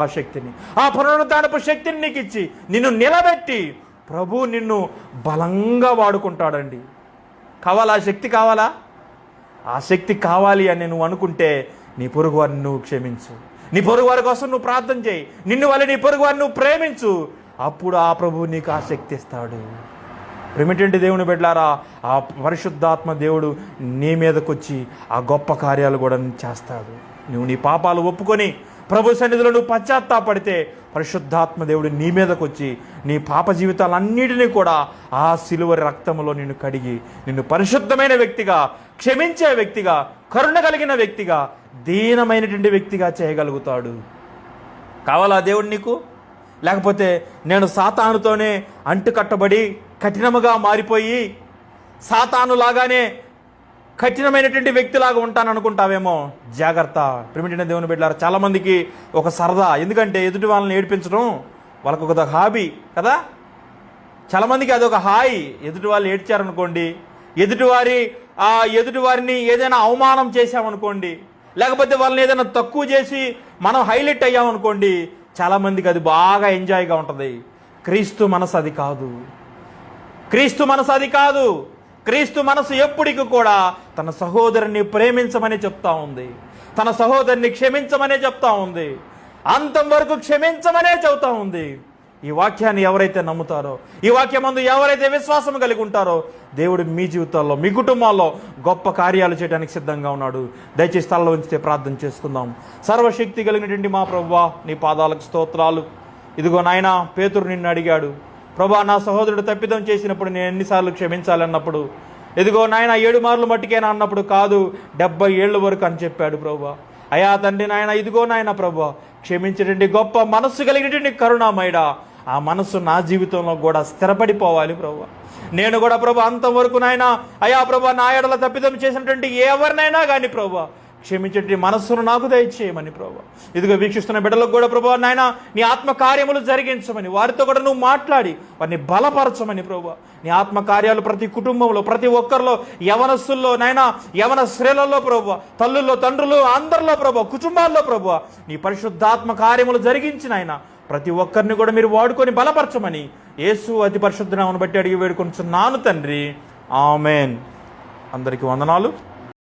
ఆ శక్తిని ఆ పునరుద్ధానపు శక్తిని నీకు ఇచ్చి నిన్ను నిలబెట్టి ప్రభు నిన్ను బలంగా వాడుకుంటాడండి. కావాలా? ఆ శక్తి కావాలా? ఆ శక్తి కావాలి అని నువ్వు అనుకుంటే నీ పొరుగు వారిని నువ్వు క్షమించు. నీ పొరుగు వారి కోసం నువ్వు ప్రార్థన చేయి. నిన్ను వల్ల నీ పొరుగు వారిని నువ్వు ప్రేమించు. అప్పుడు ఆ ప్రభువు నీకు ఆ శక్తి ఇస్తాడు. ప్రేమిటంటి దేవుని బిడ్డారా ఆ పరిశుద్ధాత్మ దేవుడు నీ మీదకొచ్చి ఆ గొప్ప కార్యాలు కూడా చేస్తాడు. నువ్వు నీ పాపాలు ఒప్పుకొని ప్రభు సన్నిధిలో నువ్వు పశ్చాత్తాపడితే పరిశుద్ధాత్మ దేవుడు నీ మీదకు వచ్చి నీ పాప జీవితాలన్నిటినీ కూడా ఆ సిలువరి రక్తంలో నిన్ను కడిగి నిన్ను పరిశుద్ధమైన వ్యక్తిగా క్షమించే వ్యక్తిగా కరుణ కలిగిన వ్యక్తిగా దీనమైనటువంటి వ్యక్తిగా చేయగలుగుతాడు. కావాలా దేవుడు నీకు? లేకపోతే నేను సాతానుతోనే అంటుకట్టబడి కఠినముగా మారిపోయి సాతాను లాగానే కఠినమైనటువంటి వ్యక్తిలాగా ఉంటాను అనుకుంటావేమో జాగ్రత్త. ప్రిమిటిన దేవుని బిడ్డారు చాలామందికి ఒక సరదా. ఎందుకంటే ఎదుటి వాళ్ళని ఏడిపించడం వాళ్ళకు ఒక హాబీ కదా? చాలామందికి అదొక హాయి. ఎదుటి వాళ్ళు ఏడ్చారనుకోండి ఎదుటివారి ఆ ఎదుటివారిని ఏదైనా అవమానం చేశామనుకోండి లేకపోతే వాళ్ళని ఏదైనా తక్కువ చేసి మనం హైలైట్ అయ్యామనుకోండి చాలామందికి అది బాగా ఎంజాయ్గా ఉంటుంది. క్రీస్తు మనసు అది కాదు. క్రీస్తు మనసు అది కాదు. క్రీస్తు మనసు ఎప్పటికి కూడా తన సహోదరుని ప్రేమించమని చెప్తా ఉంది. తన సహోదరుని క్షమించమనే చెప్తా ఉంది. అంతం వరకు క్షమించమనే చెబుతా ఉంది. ఈ వాక్యాన్ని ఎవరైతే నమ్ముతారో ఈ వాక్యం అందు ఎవరైతే విశ్వాసం కలిగి ఉంటారో దేవుడు మీ జీవితాల్లో మీ కుటుంబాల్లో గొప్ప కార్యాలు చేయడానికి సిద్ధంగా ఉన్నాడు. దయచేసి స్థలంలో ఉంచితే ప్రార్థన చేసుకుందాం సర్వశక్తి కలిగినటువంటి మా ప్రభువా నీ పాదాలకు స్తోత్రాలు. ఇదిగో నాయన పేతురు నిన్ను అడిగాడు. ప్రభా నా సహోదరుడు తప్పిదం చేసినప్పుడు నేను ఎన్నిసార్లు క్షమించాలన్నప్పుడు ఎదిగో నాయన ఏడు మార్లు మట్టికేనా అన్నప్పుడు కాదు డెబ్బై ఏళ్ళ వరకు అని చెప్పాడు ప్రభా. అయా తండ్రి నాయన ఇదిగో నాయన ప్రభా క్షమించేటువంటి గొప్ప మనస్సు కలిగినటువంటి కరుణామయడా ఆ మనస్సు నా జీవితంలో కూడా స్థిరపడిపోవాలి ప్రభు. నేను కూడా ప్రభు అంతవరకు నాయన అయా ప్రభా నా ఎడల తప్పిదం చేసినటువంటి ఎవరినైనా కానీ ప్రభా క్షమించటి మనస్సును నాకు దయచేయమని ప్రభా. ఇదిగో వీక్షిస్తున్న బిడ్డలకు కూడా ప్రభా నాయన నీ ఆత్మకార్యములు జరిగించమని వారితో కూడా నువ్వు మాట్లాడి వారిని బలపరచమని ప్రభా. నీ ఆత్మకార్యాలు ప్రతి కుటుంబంలో ప్రతి ఒక్కరిలో యవనస్సుల్లో నాయన యవన స్త్రీలలో ప్రభు తల్లుల్లో తండ్రులు అందరిలో ప్రభు కుటుంబాల్లో ప్రభు నీ పరిశుద్ధాత్మ కార్యములు జరిగించిన ఆయన ప్రతి ఒక్కరిని కూడా మీరు వాడుకొని బలపరచమని యేసు అతి పరిశుద్ధనామను బట్టి అడిగి వేడుకొంచున్నాను తండ్రి. ఆమెన్. అందరికీ వందనాలు.